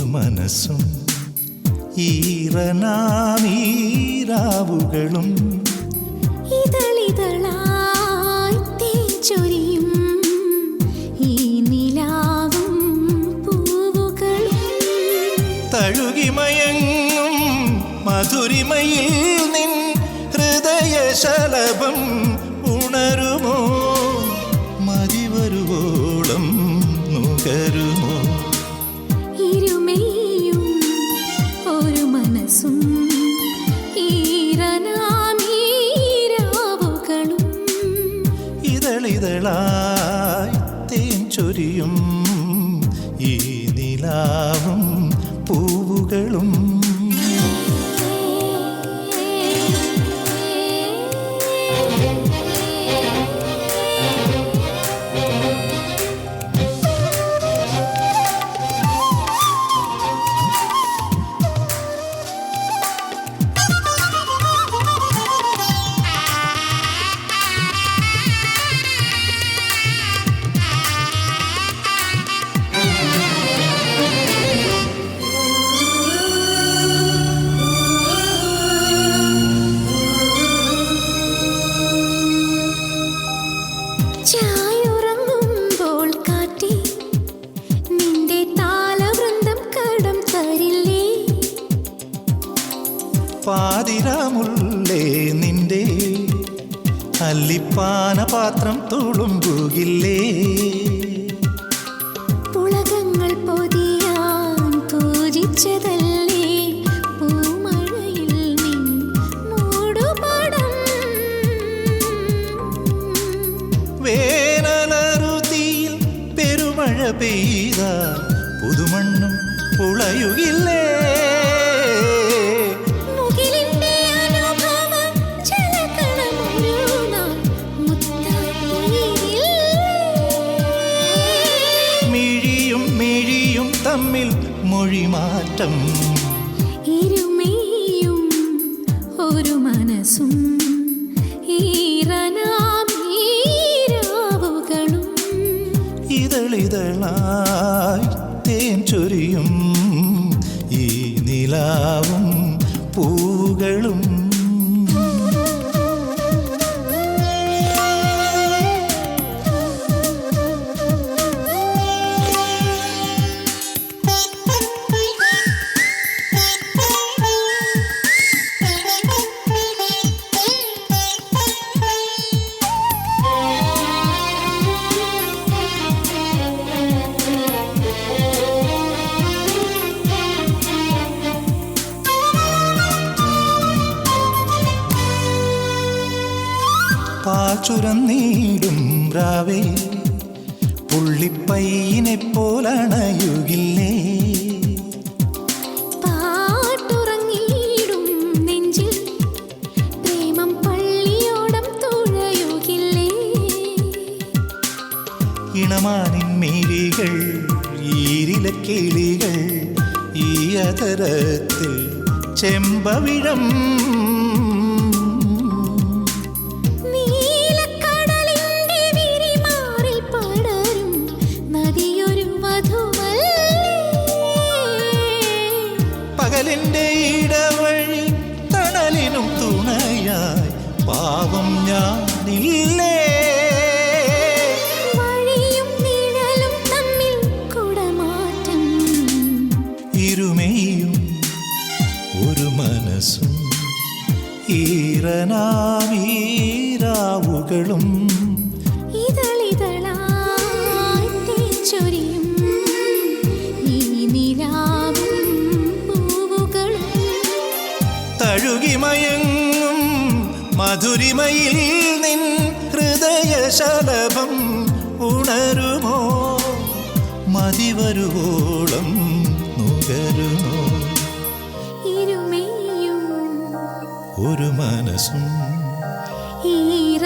ഒരു മനസ്സും ഈറനാമീരാവുകളും ഇതളിതളായി തേച്ചൊരിയും തഴുകിമയങ്ങും മധുരിമയിൽ ഇതളിതളായി തേൻ ചൊരിയും ഈ നിലാവും പൂവുകളും പാതിരാമുള്ളേ നിന്റെ അല്ലിപ്പാന പാത്രം തുളുമ്പുകില്ലേ? പുളകങ്ങൾ പൊതിയാൻ പൂജിച്ചതല്ലേ? പൂമഴയിൽ നിൻ മൂടുപടം. വേനലറുതിയിൽ പെരുമഴ പെയ്ത പുതുമണ്ണും പുളയുകില്ലേ? മൊഴിമാറ്റം. ഇരുമയും ഒരു മനസ്സും ും ഇതളിതളായി തേൻ ചൊരിയും ഈ നിലാവും പൂവുകളും പാച്ചുരന്നീടും രാവേ പുള്ളിപ്പയ്യനെ പോലണയുകില്ലേ. ഇണമാനിൻ മിഴികൾ ഈരില കിളികൾ ഈ അതരത്തിൽ ചെമ്പവിഴം പകലിന്റെ ഇടവഴി തണലിനും തുണയായി. പാവം ഞാനില്ലേ? ഇരുമയും ഒരു മനസ്സും തഴുകിമയങ്ങും മധുരിമയിൽ നിൻ ഹൃദയ ശലഭം ഉണരുമോ? മതിവരുവോളം നുകരുമോ? ഇരുമയും ഒരു മനസ്സും ഈറ